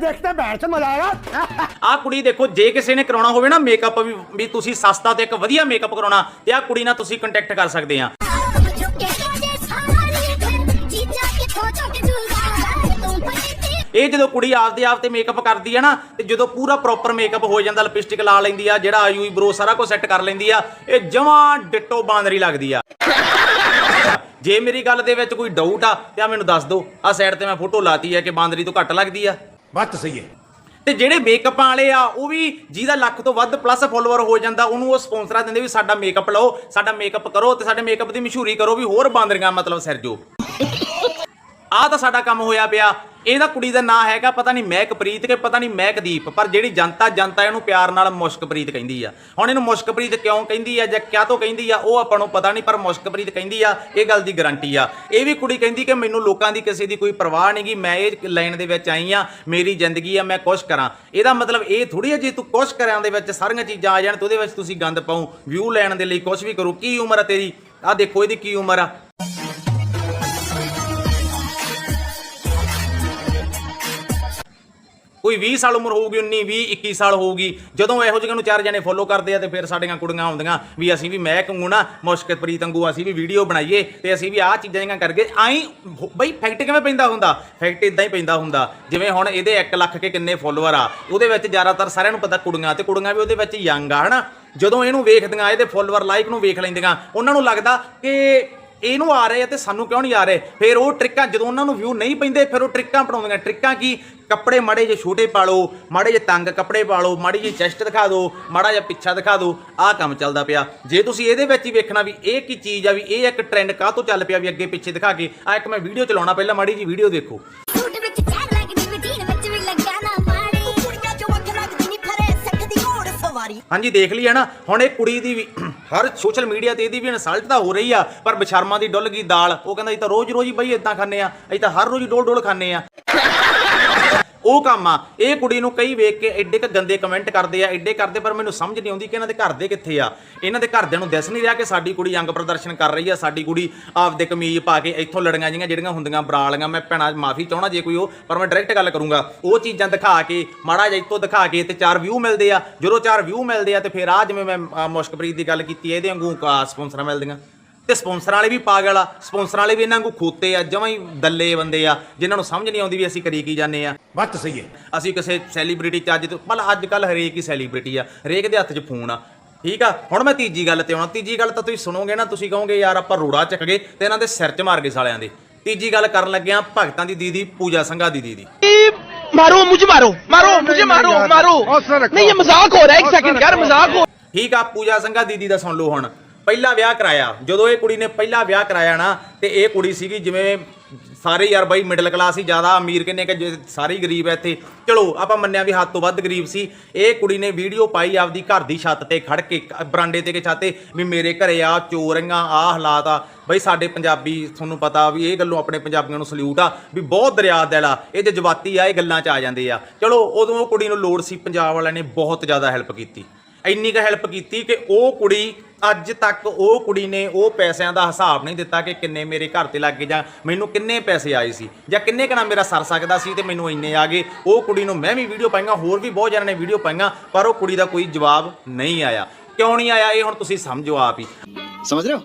ਦੇਖਦੇ ਬੈਠ ਮਲਾਰਾ ਆਹ ਕੁੜੀ ਦੇਖੋ, ਜੇ ਕਿਸੇ ਨੇ ਕਰਾਉਣਾ ਹੋਵੇ ਨਾ ਮੇਕਅਪ ਵੀ ਤੁਸੀਂ ਸਸਤਾ ਤੇ ਇੱਕ ਵਧੀਆ ਮੇਕਅਪ ਕਰਾਉਣਾ, ਤੇ ਆਹ ਕੁੜੀ ਨਾਲ ਤੁਸੀਂ ਕੰਟੈਕਟ ਕਰ ਸਕਦੇ ਆ ਇਹ ਜਦੋਂ ਕੁੜੀ ਆਪਦੇ ਆਪ ਤੇ ਮੇਕਅਪ ਕਰਦੀ ਹੈ ਨਾ, ਤੇ ਜਦੋਂ ਪੂਰਾ ਪ੍ਰੋਪਰ ਮੇਕਅਪ ਹੋ ਜਾਂਦਾ ਲਿਪਸਟਿਕ ਲਾ ਲੈਂਦੀ ਆ, ਜਿਹੜਾ ਆਈਯੂ ਬਰੋ ਸਾਰਾ ਕੁਝ ਸੈੱਟ ਕਰ ਲੈਂਦੀ ਆ, ਇਹ ਜਮਾਂ ਡਿੱਟੋ ਬਾਂਦਰੀ ਲੱਗਦੀ ਆ। ਜੇ ਮੇਰੀ ਗੱਲ ਦੇ ਵਿੱਚ ਕੋਈ ਡਾਊਟ ਆ, ਤੇ ਆ ਮੈਨੂੰ ਦੱਸ ਦਿਓ ਆ ਸਾਈਡ ਤੇ ਮੈਂ ਫੋਟੋ ਲਾਤੀ ਆ ਕਿ ਬਾਂਦਰੀ ਤੋਂ ਘੱਟ ਲੱਗਦੀ ਆ। ਬੱਤ ਸਹੀ ਹੈ। ਤੇ ਜਿਹੜੇ ਮੇਕਅਪਾਂ ਵਾਲੇ ਆ, ਉਹ ਵੀ ਜਿਹਦਾ ਲੱਖ ਤੋਂ ਵੱਧ ਪਲੱਸ ਫੋਲੋਅਰ ਹੋ ਜਾਂਦਾ, ਉਹਨੂੰ ਉਹ ਸਪਾਂਸਰਾਂ ਦਿੰਦੇ ਵੀ ਸਾਡਾ ਮੇਕਅਪ ਲਓ, ਸਾਡਾ ਮੇਕਅਪ ਕਰੋ ਤੇ ਸਾਡੇ ਮੇਕਅਪ ਦੀ ਮਸ਼ਹੂਰੀ ਕਰੋ ਵੀ ਹੋਰ ਬਾਂਦਰੀਆਂ ਮਤਲਬ ਸਿਰ ਜੋ। ਆ ਤਾਂ ਸਾਡਾ ਕੰਮ ਹੋਇਆ ਪਿਆ। ਇਹਦਾ ਕੁੜੀ ਦਾ ਨਾਂ ਹੈਗਾ, ਪਤਾ ਨਹੀਂ ਮਹਿਕਪ੍ਰੀਤ ਕੇ ਪਤਾ ਨਹੀਂ ਮਹਿਕਦੀਪ ਪਰ ਜਿਹੜੀ ਜਨਤਾ ਜਨਤਾ ਇਹਨੂੰ ਪਿਆਰ ਨਾਲ ਮੁਸ਼ਕਪ੍ਰੀਤ ਕਹਿੰਦੀ ਆ। ਹੁਣ ਇਹਨੂੰ ਮੁਸ਼ਕਪ੍ਰੀਤ ਕਿਉਂ ਕਹਿੰਦੀ ਆ ਜਾਂ ਕਿਆ ਤੋਂ ਕਹਿੰਦੀ ਆ, ਉਹ ਆਪਾਂ ਨੂੰ ਪਤਾ ਨਹੀਂ, ਪਰ ਮੁਸ਼ਕਪ੍ਰੀਤ ਕਹਿੰਦੀ ਆ, ਇਹ ਗੱਲ ਦੀ ਗਾਰੰਟੀ ਆ। ਇਹ ਵੀ ਕੁੜੀ ਕਹਿੰਦੀ ਕਿ ਮੈਨੂੰ ਲੋਕਾਂ ਦੀ ਕਿਸੇ ਦੀ ਕੋਈ ਪਰਵਾਹ ਨਹੀਂਗੀ ਮੈਂ ਇਹ ਲਾਈਨ ਦੇ ਵਿੱਚ ਆਈ ਆ, ਮੇਰੀ ਜ਼ਿੰਦਗੀ ਆ, ਮੈਂ ਕੁਛ ਕਰਾਂ। ਇਹਦਾ ਮਤਲਬ ਇਹ ਥੋੜੀ ਆ, ਜੇ ਤੂੰ ਕੁਛ ਕਰਾਂ ਦੇ ਵਿੱਚ ਸਾਰੀਆਂ ਚੀਜ਼ਾਂ ਆ ਜਾਣ ਤੇ ਉਹਦੇ ਵਿੱਚ ਤੁਸੀਂ ਗੰਦ ਪਾਉ, ਵਿਊ ਲੈਣ ਦੇ ਲਈ ਕੁਛ ਵੀ ਕਰੋ, ਕੀ ਉਮਰ ਆ ਤੇਰੀ? ਆ ਦੇਖੋ ਇਹਦੀ ਕੀ ਉਮਰ ਆ। ਕੋਈ 20 ਸਾਲ ਉਮਰ ਹੋਊਗੀ 19 20 21 ਸਾਲ ਹੋਊਗੀ। ਜਦੋਂ ਇਹੋ ਜਿਹੀਆਂ ਨੂੰ ਚਾਰ ਜਣੇ ਫੋਲੋ ਕਰਦੇ ਆ ਤੇ ਫਿਰ ਸਾਡੀਆਂ ਕੁੜੀਆਂ ਆਉਂਦੀਆਂ ਵੀ ਅਸੀਂ ਵੀ ਮੈਂ ਕਹੂੰ ਨਾ ਮੁਸ਼ਕਤ ਪ੍ਰੀਤ ਵਾਂਗੂ ਅਸੀਂ ਵੀ ਵੀਡੀਓ ਬਣਾਈਏ ਤੇ ਅਸੀਂ ਵੀ ਆਹ ਚੀਜ਼ਾਂ ਜਿਹੀਆਂ ਕਰਕੇ ਆਈ ਬਈ ਫੈਕਟ ਕਿਵੇਂ ਪੈਂਦਾ ਹੁੰਦਾ? ਫੈਕਟ ਇਦਾਂ ਹੀ ਪੈਂਦਾ ਹੁੰਦਾ। ਜਿਵੇਂ ਹੁਣ ਇਹਦੇ 1 ਲੱਖ ਕੇ ਕਿੰਨੇ ਫੋਲੋਅਰ ਆ, ਉਹਦੇ ਵਿੱਚ ਜ਼ਿਆਦਾਤਰ ਸਾਰਿਆਂ ਨੂੰ ਪਤਾ ਕੁੜੀਆਂ ਤੇ ਕੁੜੀਆਂ ਵੀ ਉਹਦੇ ਵਿੱਚ ਯੰਗ ਆ, ਹਨਾ? ਜਦੋਂ ਇਹਨੂੰ ਵੇਖਦੀਆਂ, ਇਹਦੇ ਫੋਲੋਅਰ ਲਾਈਕ ਨੂੰ ਵੇਖ ਲੈਂਦੀਆਂ, ਉਹਨਾਂ ਨੂੰ ਲੱਗਦਾ ਕਿ ਇਹਨੂੰ ਆ ਰਹੇ ਆ ਤੇ ਸਾਨੂੰ ਕਿਉਂ ਨਹੀਂ ਆ ਰਹੇ? ਫਿਰ ਉਹ ਟ੍ਰਿਕਾਂ ਜਦੋਂ ਉਹਨਾਂ ਨੂੰ ਵਿਊ ਨਹੀਂ ਪੈਂਦੇ, ਫਿਰ ਉਹ ਟ੍ਰਿਕਾਂ ਬਣਾਉਂਦੀਆਂ। ਟ੍ਰਿਕਾਂ ਕੀ? ਕੱਪੜੇ ਮਾੜੇ ਜੇ ਛੋਟੇ ਪਾ ਲਓ, ਮਾੜੇ ਜੇ ਤੰਗ ਕੱਪੜੇ ਪਾ ਲਓ, ਮਾੜੀ ਜੀ ਚੈਸਟ ਦਿਖਾ ਦਿਓ, ਮਾੜਾ ਜਿਹਾ ਪਿੱਛਾ ਦਿਖਾ ਦਿਓ, ਆਹ ਕੰਮ ਚੱਲਦਾ ਪਿਆ। ਜੇ ਤੁਸੀਂ ਇਹਦੇ ਵਿੱਚ ਹੀ ਵੇਖਣਾ ਵੀ ਇਹ ਕੀ ਚੀਜ਼ ਆ, ਵੀ ਇਹ ਇੱਕ ਟ੍ਰੈਂਡ ਕਾਹ ਤੋਂ ਚੱਲ ਪਿਆ ਵੀ ਅੱਗੇ ਪਿੱਛੇ ਦਿਖਾ ਕੇ ਆ ਇੱਕ ਮੈਂ ਵੀਡੀਓ ਚਲਾਉਣਾ, ਪਹਿਲਾਂ ਮਾੜੀ ਜੀ ਵੀਡੀਓ ਦੇਖੋ। ਘੋੜ ਹਾਂਜੀ, ਦੇਖ ਲਈ ਹੈ ਨਾ। ਹੁਣ ਇਹ ਕੁੜੀ ਦੀ ਵੀ ਹਰ ਸੋਸ਼ਲ ਮੀਡੀਆ ਤੇ ਇਹਦੀ ਵੀ ਇਨਸਲਟ ਤਾਂ ਹੋ ਰਹੀ ਆ, ਪਰ ਬਸ਼ਰਮਾਂ ਦੀ ਡੁੱਲ ਗਈ ਦਾਲ। ਉਹ ਕਹਿੰਦਾ ਇਹ ਤਾਂ ਰੋਜ਼ ਰੋਜ਼ ਹੀ ਬਈ ਇਦਾਂ ਖਾਂਦੇ ਆ, ਅਸੀਂ ਤਾਂ ਹਰ ਰੋਜ਼ ਡੋਲ ਡੋਲ ਖਾਂਦੇ ਆ। ਉਹ ਕੰਮ ਆ। ਇਹ ਕੁੜੀ ਨੂੰ ਕਈ ਵੇਖ ਕੇ ਐਡੇ ਕ ਗੰਦੇ ਕਮੈਂਟ ਕਰਦੇ ਆ ਐਡੇ ਕਰਦੇ, ਪਰ ਮੈਨੂੰ ਸਮਝ ਨਹੀਂ ਆਉਂਦੀ ਕਿ ਇਹਨਾਂ ਦੇ ਘਰ ਦੇ ਕਿੱਥੇ ਆ। ਇਹਨਾਂ ਦੇ ਘਰਦਿਆਂ ਨੂੰ ਦਿਸ ਨਹੀਂ ਰਿਹਾ ਕਿ ਸਾਡੀ ਕੁੜੀ ਅੰਗ ਪ੍ਰਦਰਸ਼ਨ ਕਰ ਰਹੀ ਆ, ਸਾਡੀ ਕੁੜੀ ਆਪਦੇ ਕਮੀਜ਼ ਪਾ ਕੇ ਇੱਥੋਂ ਲੜੀਆਂ ਜਿਹੀਆਂ ਜਿਹੜੀਆਂ ਹੁੰਦੀਆਂ ਬਰਾ ਵਾਲੀਆਂ ਮੈਂ ਭੈਣਾ, ਮਾਫੀ ਚਾਹਣਾ ਜੇ ਕੋਈ ਉਹ, ਪਰ ਮੈਂ ਡਾਇਰੈਕਟ ਗੱਲ ਕਰੂੰਗਾ। ਉਹ ਚੀਜ਼ਾਂ ਦਿਖਾ ਕੇ, ਮਾੜਾ ਜਿਹਾ ਇੱਥੋਂ ਦਿਖਾ ਕੇ ਤੇ ਚਾਰ ਵਿਊ ਮਿਲਦੇ ਆ। ਜਦੋਂ ਚਾਰ ਵਿਊ ਮਿਲਦੇ ਆ ਤੇ ਫਿਰ ਆ ਜਿਵੇਂ ਮੈਂ ਮੁਸ਼ਕਪ੍ਰੀਤ ਦੀ ਗੱਲ ਕੀਤੀ, ਇਹਦੇ ਵਾਂਗੂ ਸਪਾਂਸਰਾਂ ਮਿਲਦੀਆਂ। ਤੇ ਸਪਾਂਸਰਾਂ ਵਾਲੇ ਵੀ ਪਾਗਲ ਆ ਸਪਾਂਸਰਾਂ ਵਾਲੇ ਵੀ ਇਹਨਾਂ ਵਾਂਗੂ ਖੋਤੇ ਆ ਜਮਾਂ ਹੀ ਦੱਲੇ ਬੰਦੇ ਆ ਜਿਨ੍ਹਾਂ ਨੂੰ ਸਮਝ ਨਹੀਂ ਆਉਂਦੀ ਵੀ ਅਸੀਂ ਕਰੀ ਕੀ ਜਾਂਦੇ ਆ बात तो सही है ਅਸੀਂ ਕਿਸੇ ਸੈਲੀਬ੍ਰਿਟੀ ਚ ਅੱਜ ਤੋਂ ਮਤਲਬ ਅੱਜ ਕੱਲ ਹਰੇਕ ਹੀ ਸੈਲੀਬ੍ਰਿਟੀ ਆ ਹਰੇਕ ਦੇ ਹੱਥ 'ਚ ਫੋਨ ਆ ਠੀਕ ਆ ਹੁਣ ਮੈਂ ਤੀਜੀ ਗੱਲ ਤੇ ਆਉਣਾ ਤੀਜੀ ਗੱਲ ਤਾਂ ਤੁਸੀਂ ਸੁਣੋਗੇ ਨਾ ਤੁਸੀਂ ਕਹੋਗੇ ਯਾਰ ਆਪਾਂ ਰੋੜਾ ਚੱਕ ਗਏ ਤੇ ਇਹਨਾਂ ਦੇ ਸਿਰ 'ਚ ਮਾਰ ਗਏ ਸਾਲਿਆਂ ਦੇ ਤੀਜੀ ਗੱਲ ਕਰਨ ਲੱਗਿਆ ਭਗਤਾਂ ਦੀ ਦੀਦੀ ਪੂਜਾ ਸੰਘਾ ਦੀ ਦੀਦੀ मारो मुझे मारो मारो मुझे मारो मारो हौसला रखो। नहीं ये मजाक हो रहा है एक हौसला सेकंड यार रखो। मजाक हो ਠੀਕ ਆ ਪੂਜਾ ਸੰਘਾ ਦੀਦੀ ਦਾ ਸੁਣ ਲਓ ਹੁਣ ਪਹਿਲਾ ਵਿਆਹ ਕਰਾਇਆ। ਜਦੋਂ ਇਹ ਕੁੜੀ ਨੇ ਪਹਿਲਾ ਵਿਆਹ ਕਰਾਇਆ ਨਾ, ਤੇ ਇਹ ਕੁੜੀ ਸੀਗੀ ਜਿਵੇਂ ਸਾਰੇ ਯਾਰ ਬਾਈ ਮਿਡਲ ਕਲਾਸ ਸੀ, ਜ਼ਿਆਦਾ ਅਮੀਰ ਕਿੰਨੇ ਕਿ ਜੇ, ਸਾਰੇ ਹੀ ਗਰੀਬ ਐ ਇੱਥੇ। ਚਲੋ, ਆਪਾਂ ਮੰਨਿਆ ਵੀ ਹੱਦ ਤੋਂ ਵੱਧ ਗਰੀਬ ਸੀ। ਇਹ ਕੁੜੀ ਨੇ ਵੀਡੀਓ ਪਾਈ ਆਪਦੀ ਘਰ ਦੀ ਛੱਤ ਤੇ ਖੜ ਕੇ, ਕ- ਬਰਾਂਡੇ ਤੇ ਕੇ ਛਾਤੇ, ਵੀ ਮੇਰੇ ਘਰੇ ਆ, ਚੋਰੀਆਂ, ਆ ਹਾਲਾਤ ਆ। ਬਈ ਸਾਡੇ ਪੰਜਾਬੀ, ਤੁਹਾਨੂੰ ਪਤਾ ਵੀ ਇਹ ਗੱਲੋਂ ਆਪਣੇ ਪੰਜਾਬੀਆਂ ਨੂੰ ਸਲੂਟ ਆ, ਵੀ ਬਹੁਤ ਦਰਿਆ ਦਿਲ ਆ। ਇਹ ਜਜ਼ਬਾਤੀ ਆ, ਇਹ ਗੱਲਾਂ 'ਚ ਆ ਜਾਂਦੇ ਆ। ਚਲੋ, ਉਦੋਂ ਉਹ ਕੁੜੀ ਨੂੰ ਲੋੜ ਸੀ, ਪੰਜਾਬ ਵਾਲਿਆਂ ਨੇ ਬਹੁਤ ਜ਼ਿਆਦਾ ਹੈਲਪ ਕੀਤੀ। ਇੰਨੀ ਕੁ ਹੈਲਪ ਕੀਤੀ ਕਿ ਉਹ ਕੁੜੀ ਅੱਜ ਤੱਕ ਉਹ ਕੁੜੀ ਨੇ ਉਹ ਪੈਸਿਆਂ ਦਾ ਹਿਸਾਬ ਨਹੀਂ ਦਿੱਤਾ ਕਿ ਕਿੰਨੇ ਮੇਰੇ ਘਰ ਤੇ ਲੱਗੇ ਜਾਂ ਮੈਨੂੰ ਕਿੰਨੇ ਪੈਸੇ ਆਏ ਸੀ ਜਾਂ ਕਿੰਨੇ ਕਣਾ ਮੇਰਾ ਸਰ ਸਕਦਾ ਸੀ ਤੇ ਮੈਨੂੰ ਇੰਨੇ ਆ ਗਏ। ਉਹ ਕੁੜੀ ਨੂੰ ਮੈਂ ਵੀ ਵੀਡੀਓ ਪਾਈਆਂ, ਹੋਰ ਵੀ ਬਹੁਤ ਜਣਾਂ ਨੇ ਵੀਡੀਓ ਪਾਈਆਂ, ਪਰ ਉਹ ਕੁੜੀ ਦਾ ਕੋਈ ਜਵਾਬ ਨਹੀਂ ਆਇਆ। ਕਿਉਂ ਨਹੀਂ ਆਇਆ, ਇਹ ਹੁਣ ਤੁਸੀਂ ਸਮਝੋ ਆਪ ਹੀ। ਸਮਝ ਰਹੇ ਹੋ?